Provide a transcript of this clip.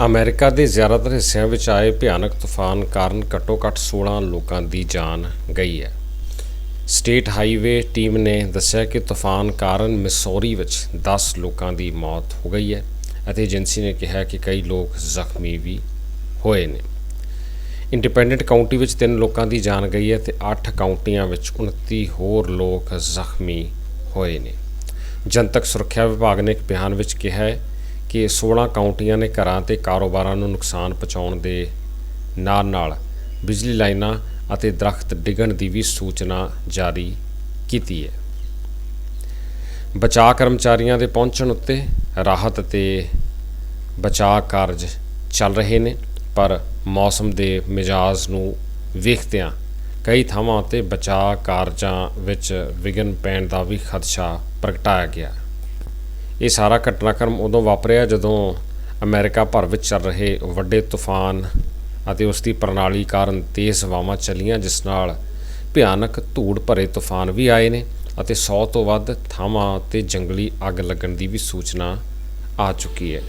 America ਦੇ ਜ਼ਿਆਦਾਤਰ ਹਿੱਸਿਆਂ ਵਿੱਚ ਆਏ ਭਿਆਨਕ ਤੂਫਾਨ ਕਾਰਨ ਘੱਟੋ-ਘੱਟ 16 ਲੋਕਾਂ ਦੀ ਜਾਨ ਗਈ ਹੈ। ਸਟੇਟ ਹਾਈਵੇ ਟੀਮ ਨੇ ਦੱਸਿਆ ਕਿ ਤੂਫਾਨ ਕਾਰਨ ਮਿਸੌਰੀ ਵਿੱਚ 10 ਲੋਕਾਂ ਦੀ ਮੌਤ ਹੋ ਗਈ ਹੈ ਅਤੇ ਏਜੰਸੀ ਨੇ ਕਿਹਾ ਕਿ ਕਈ ਲੋਕ ਜ਼ਖਮੀ ਵੀ ਹੋਏ ਨੇ। ਇੰਡੀਪੈਂਡੈਂਟ ਕਾਉਂਟੀ ਵਿੱਚ 3 ਲੋਕਾਂ ਦੀ ਜਾਨ ਗਈ ਹੈ ਤੇ 8 ਕਾਉਂਟੀਆਂ ਵਿੱਚ 29 ਹੋਰ ਲੋਕ ਜ਼ਖਮੀ ਹੋਏ ਨੇ। ਜਨਤਕ ਸੁਰੱਖਿਆ ਵਿਭਾਗ ਨੇ ਇੱਕ ਬਿਆਨ ਵਿੱਚ ਕਿਹਾ ਹੈ ਕਿ 16 ਕਾਉਂਟੀਆਂ ਨੇ ਘਰਾਂ ਤੇ ਕਾਰੋਬਾਰਾਂ ਨੂੰ ਨੁਕਸਾਨ ਪਹੁੰਚਾਉਣ ਦੇ ਨਾਲ-ਨਾਲ ਬਿਜਲੀ ਲਾਈਨਾਂ ਅਤੇ ਦਰਖਤ ਡਿੱਗਣ ਦੀ ਵੀ ਸੂਚਨਾ ਜਾਰੀ ਕੀਤੀ ਹੈ। ਬਚਾਅ ਕਰਮਚਾਰੀਆਂ ਦੇ ਪਹੁੰਚਣ ਉੱਤੇ ਰਾਹਤ ਤੇ ਬਚਾਅ ਕਾਰਜ ਚੱਲ ਰਹੇ ਨੇ, ਪਰ ਮੌਸਮ ਦੇ ਮਿਜਾਜ਼ ਨੂੰ ਵੇਖਦਿਆਂ ਕਈ ਥਾਵਾਂ ਤੇ ਬਚਾਅ ਕਾਰਜਾਂ ਵਿੱਚ ਵਿਘਨ ਪੈਣ ਦਾ ਵੀ ਖਦਸ਼ਾ ਪ੍ਰਗਟਾਇਆ ਗਿਆ। ਇਹ ਸਾਰਾ ਘਟਨਾਕ੍ਰਮ ਉਦੋਂ ਵਾਪਰਿਆ ਜਦੋਂ ਅਮਰੀਕਾ ਭਰ ਵਿੱਚ ਚੱਲ ਰਹੇ ਵੱਡੇ ਤੂਫਾਨ ਅਤੇ ਉਸ ਦੀ ਪ੍ਰਣਾਲੀ ਕਾਰਨ ਤੇਜ਼ ਹਵਾਵਾਂ ਚੱਲੀਆਂ, ਜਿਸ ਨਾਲ ਭਿਆਨਕ ਧੂੜ ਭਰੇ ਤੂਫਾਨ ਵੀ ਆਏ ਨੇ ਅਤੇ 100 ਤੋਂ ਵੱਧ ਥਾਵਾਂ ਤੇ ਜੰਗਲੀ ਅੱਗ ਲੱਗਣ ਦੀ ਵੀ ਸੂਚਨਾ ਆ ਚੁੱਕੀ ਹੈ।